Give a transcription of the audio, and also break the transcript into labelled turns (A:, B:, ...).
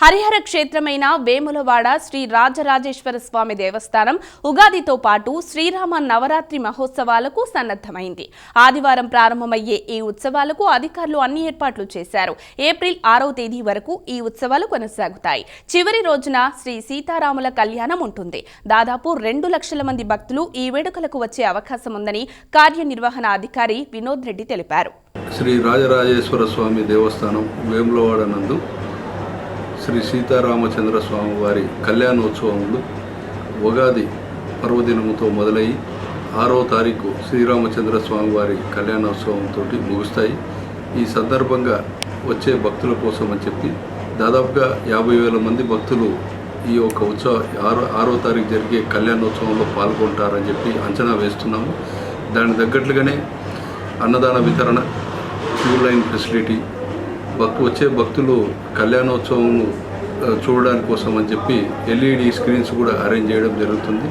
A: హరిహర క్షేత్రమైన వేములవాడ శ్రీ రాజరాజేశ్వర స్వామి దేవస్థానం ఉగాదితో పాటు శ్రీరామ నవరాత్రి మహోత్సవాలకు సన్నద్ధమైంది. ఆదివారం ప్రారంభమయ్యే ఈ ఉత్సవాలకు అధికారులు అన్ని ఏర్పాట్లు చేశారు. ఏప్రిల్ ఆరవ తేదీ వరకు ఈ ఉత్సవాలు కొనసాగుతాయి. చివరి రోజున శ్రీ సీతారాముల కళ్యాణం ఉంటుంది. దాదాపు రెండు లక్షల మంది భక్తులు ఈ వేడుకలకు వచ్చే అవకాశం ఉందని కార్యనిర్వహణ అధికారి వినోద్ రెడ్డి తెలిపారు.
B: శ్రీ రాజరాజేశ్వర స్వామి దేవస్థానం వేములవాడ నందు శ్రీ సీతారామచంద్ర స్వామి వారి కళ్యాణోత్సవములు ఉగాది పర్వదినముతో మొదలై ఆరో తారీఖు శ్రీరామచంద్ర స్వామి వారి కళ్యాణోత్సవంతో ముగుస్తాయి. ఈ సందర్భంగా వచ్చే భక్తుల కోసం అని చెప్పి దాదాపుగా యాభై వేల మంది భక్తులు ఈ యొక్క ఉత్సవ ఆరో ఆరో తారీఖు జరిగే కళ్యాణోత్సవంలో పాల్గొంటారని చెప్పి అంచనా వేస్తున్నాము. దానికి తగ్గట్లుగానే అన్నదాన వితరణ క్యూ లైన్ ఫెసిలిటీ భక్తు వచ్చే భక్తులు కళ్యాణోత్సవం చూడడానికి కోసం అని చెప్పి ఎల్ఈడి స్క్రీన్స్ కూడా అరేంజ్ చేయడం జరుగుతుంది.